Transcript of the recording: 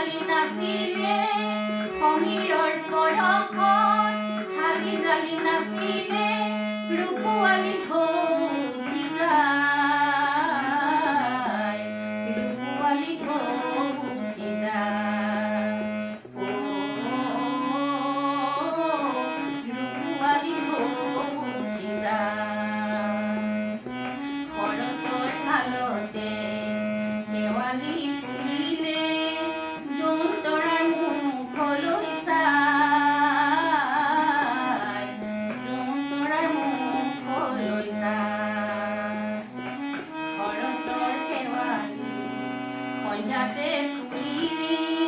জালি নাছিলে সমীৰৰ পৰশত হালি জালি ঢৌ ময়নাতে কুলিয়ে